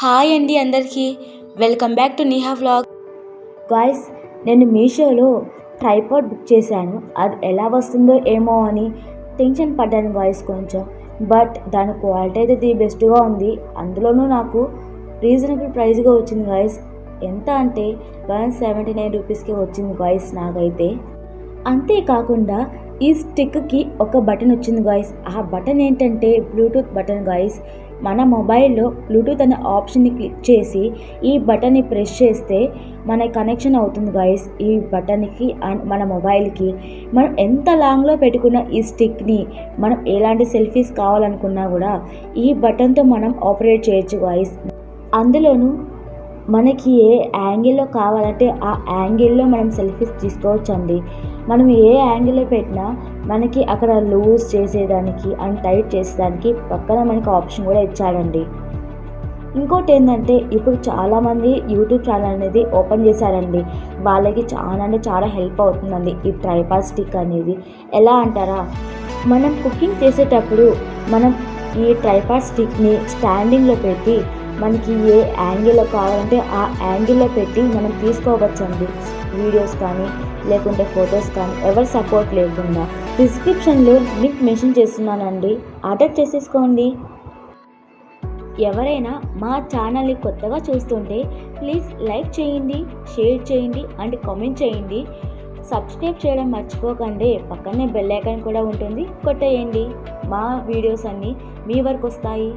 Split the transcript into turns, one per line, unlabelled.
Hi అండి అందరికీ. Welcome back to Neha vlog.
Guys నేను మీషోలో ట్రైపాడ్ బుక్ చేశాను. అది ఎలా వస్తుందో ఏమో అని టెన్షన్ పడ్డాను గాయస్ కొంచెం. బట్ దాని క్వాలిటీ అయితే ది బెస్ట్గా ఉంది. అందులోనూ నాకు రీజనబుల్ ప్రైస్గా వచ్చింది గాయస్ ఎంత అంటే వన్ సెవెంటీ నైన్ రూపీస్కి వచ్చింది గాయస్ నాకైతే. అంతేకాకుండా ఈ స్టిక్కి ఒక బటన్ వచ్చింది గాయస్ ఆ బటన్ ఏంటంటే బ్లూటూత్ బటన్ గాయస్ మన మొబైల్లో బ్లూటూత్ అనే ఆప్షన్ని క్లిక్ చేసి ఈ బటన్ని ప్రెస్ చేస్తే మన కనెక్షన్ అవుతుంది గాయస్ ఈ బటన్కి అండ్ మన మొబైల్కి. మనం ఎంత లాంగ్లో పెట్టుకున్న ఈ స్టిక్ని మనం ఎలాంటి సెల్ఫీస్ కావాలనుకున్నా కూడా ఈ బటన్తో మనం ఆపరేట్ చేయొచ్చు గాయస్ అందులోనూ మనకి ఏ యాంగిల్లో కావాలంటే ఆ యాంగిల్లో మనం సెల్ఫీస్ తీసుకోవచ్చు అండి మనం ఏ యాంగిల్లో పెట్టినా మనకి అక్కడ లూజ్ చేసేదానికి అండ్ టైట్ చేసేదానికి పక్కన మనకి ఆప్షన్ కూడా ఇచ్చాడండి. ఇంకోటి ఏంటంటే ఇప్పుడు చాలామంది యూట్యూబ్ ఛానల్ అనేది ఓపెన్ చేశారండి. వాళ్ళకి చాలా అంటే చాలా హెల్ప్ అవుతుందండి. ఈ ట్రైపాడ్ స్టిక్ అనేది. ఎలా అంటారా? మనం కుకింగ్ చేసేటప్పుడు మనం ఈ ట్రైపాడ్ స్టిక్ని స్టాండింగ్లో పెట్టి మనకి ఏ యాంగిల్లో కావాలంటే ఆ యాంగిల్లో పెట్టి మనం తీసుకోవచ్చండి. వీడియోస్ కానీ లేకుంటే ఫొటోస్ కానీ ఎవరి సపోర్ట్ లేకుండా డిస్క్రిప్షన్లో లింక్ మెన్షన్ చేస్తున్నానండి. ఆర్డర్ చేసేసుకోండి. ఎవరైనా మా ఛానల్ని కొత్తగా చూస్తుంటే ప్లీజ్ లైక్ చేయండి షేర్ చేయండి అండ్ కామెంట్ చేయండి. సబ్స్క్రైబ్ చేయడం మర్చిపోకండి. పక్కనే బెల్ ఐకాన్ కూడా ఉంటుంది. కొట్టేయండి. మా వీడియోస్ అన్నీ మీ వరకు వస్తాయి.